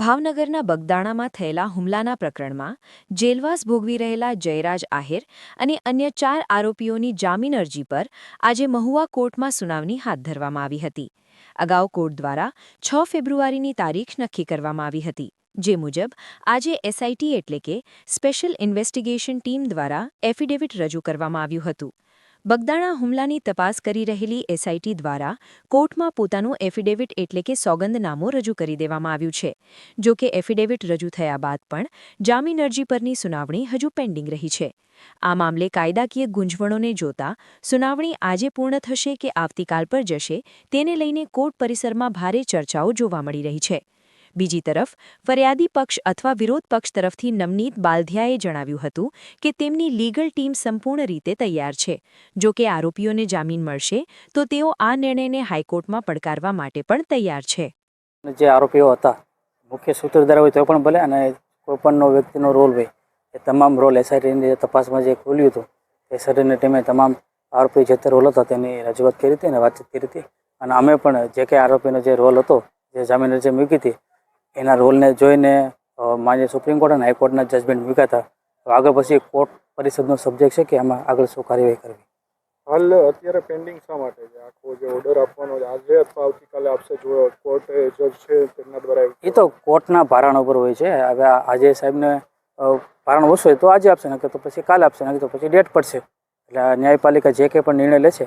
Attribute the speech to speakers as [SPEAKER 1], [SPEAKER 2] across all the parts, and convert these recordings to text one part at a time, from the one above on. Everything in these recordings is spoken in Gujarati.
[SPEAKER 1] ભાવનગરના બગદાણામાં થયેલા હુમલાના પ્રકરણમાં જેલવાસ ભોગવી રહેલા જયરાજ આહિર અને અન્ય ચાર આરોપીઓની જામીન અરજી પર આજે મહુવા કોર્ટમાં સુનાવણી હાથ ધરવામાં આવી હતી. અગાઉ કોર્ટ દ્વારા છ ફેબ્રુઆરીની તારીખ નક્કી કરવામાં આવી હતી, જે મુજબ આજે એસઆઈટી એટલે કે સ્પેશિયલ ઇન્વેસ્ટિગેશન ટીમ દ્વારા એફિડેવિટ રજૂ કરવામાં આવ્યું હતું. બગદાણા હુમલાની તપાસ કરી રહેલી એસઆઈટી દ્વારા કોર્ટમાં પોતાનું એફિડેવિટ એટલે કે સોગંદનામું રજૂ કરી દેવામાં આવ્યું છે. જો કે એફિડેવિટ રજૂ થયા બાદ પણ જામીન અરજી પરની સુનાવણી હજુ પેન્ડિંગ રહી છે. આ મામલે કાયદાકીય ગુંજવણોને જોતા સુનાવણી આજે પૂર્ણ થશે કે આવતીકાલ પર જશે, તેને લઈને કોર્ટ પરિસરમાં ભારે ચર્ચાઓ જોવા મળી રહી છે. બીજી તરફ, ફરિયાદી પક્ષ અથવા વિરોધ પક્ષ તરફથી નવનીત બાલધિયાએ જણાવ્યું હતું કે તેમની લીગલ ટીમ સંપૂર્ણ રીતે તૈયાર છે. જો કે આરોપીઓને જામીન મળશે, તો તેઓ આ નિર્ણયને હાઈકોર્ટમાં પડકારવા માટે પણ તૈયાર છે.
[SPEAKER 2] જે આરોપીઓ હતા, મુખ્ય સૂત્રધાર હોય તો પણ ભલે અને કોઈ પણનો વ્યક્તિનો રોલ હોય, એ તમામ રોલ એસઆઈટીની તપાસમાં જે ખોલ્યું હતું એસઆઈટીની ટીમે તમામ આરોપી જે રોલ હતા તેની રજૂઆત કરી હતી અને વાતચીત કરી હતી. અને અમે પણ જે કે આરોપીનો જે રોલ હતો, જે જામીન અરજી મૂકી હતી એના રોલને જોઈને માન્ય સુપ્રીમ કોર્ટ અને હાઈકોર્ટના જજમેન્ટ મૂક્યા હતા. તો આગળ પછી કોર્ટ પરિષદનો સબ્જેક્ટ છે કે આમાં આગળ શું કાર્યવાહી કરવી?
[SPEAKER 3] હાલ અત્યારે પેન્ડિંગ શા માટે છે? આખો જે ઓર્ડર આપવાનો આજે અથવા આવતીકાલે આપશે જો કોર્ટ જજ છે તેમના દ્વારા
[SPEAKER 2] એ તો કોર્ટના ભારણ ઉપર હોય છે. હવે આજે સાહેબને ભારણ ઓછું હોય તો આજે આપશે નકર તો પછી કાલે આપશે નકર તો પછી ડેટ પડશે. એટલે ન્યાયપાલિકા જે કંઈ પણ નિર્ણય લે છે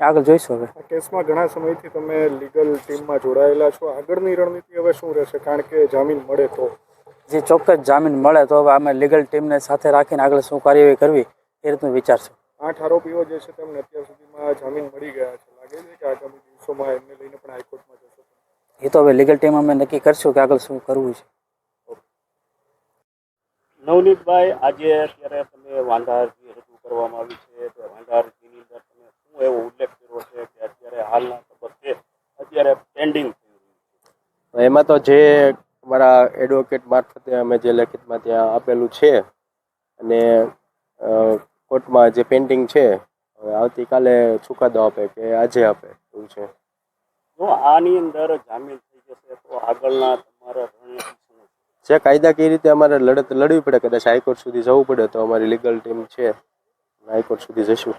[SPEAKER 2] આગળ જોઈશું હવે.
[SPEAKER 3] આ કેસમાં ઘણા સમયથી તમે લીગલ ટીમમાં જોડાયેલા છો. આગળની રણનીતિ હવે શું રહેશે? કારણ કે જામીન મળે તો.
[SPEAKER 2] જે ચોક્કસ જામીન મળે તો હવે અમે લીગલ ટીમને સાથે રાખીને આગળ શું કાર્યવાહી કરવી એ રીતનું વિચાર છે
[SPEAKER 3] આઠ આરોપીઓ જે છે તેમને અત્યાર સુધીમાં જામીન મળી ગયા છે. લાગે છે કે આગામી દિવસોમાં એમને લઈને પણ હાઈકોર્ટમાં જશો
[SPEAKER 2] એ તો હવે લીગલ ટીમ અમે નક્કી કરશું કે આગળ શું કરવું છે.
[SPEAKER 4] નવનીતભાઈ આજે અત્યારે તમે વાંધા અરજી રજૂ કરવામાં આવી છે તો વાંધા અરજીની અંદર તમે શું એવો ઉલ્લેખ કર્યો છે કે અત્યારે હાલના તબક્કે અત્યારે પેન્ડિંગ થયું છે
[SPEAKER 5] એમાં તો જે અમારા એડવોકેટ મારફતે અમે જે લેખિતમાં ત્યાં આપેલું છે અને કોર્ટમાં જે પેન્ટિંગ છે આવતીકાલે ચુકાદો આપે કે આજે આપે એવું છે
[SPEAKER 4] જો આની અંદર જામીન થઈ જશે તો આગળના તમારા?
[SPEAKER 5] જે કાયદાકીય રીતે અમારે લડત લડવી પડે કદાચ હાઈકોર્ટ સુધી જવું પડે તો અમારી લીગલ ટીમ છે હાઈકોર્ટ સુધી જશું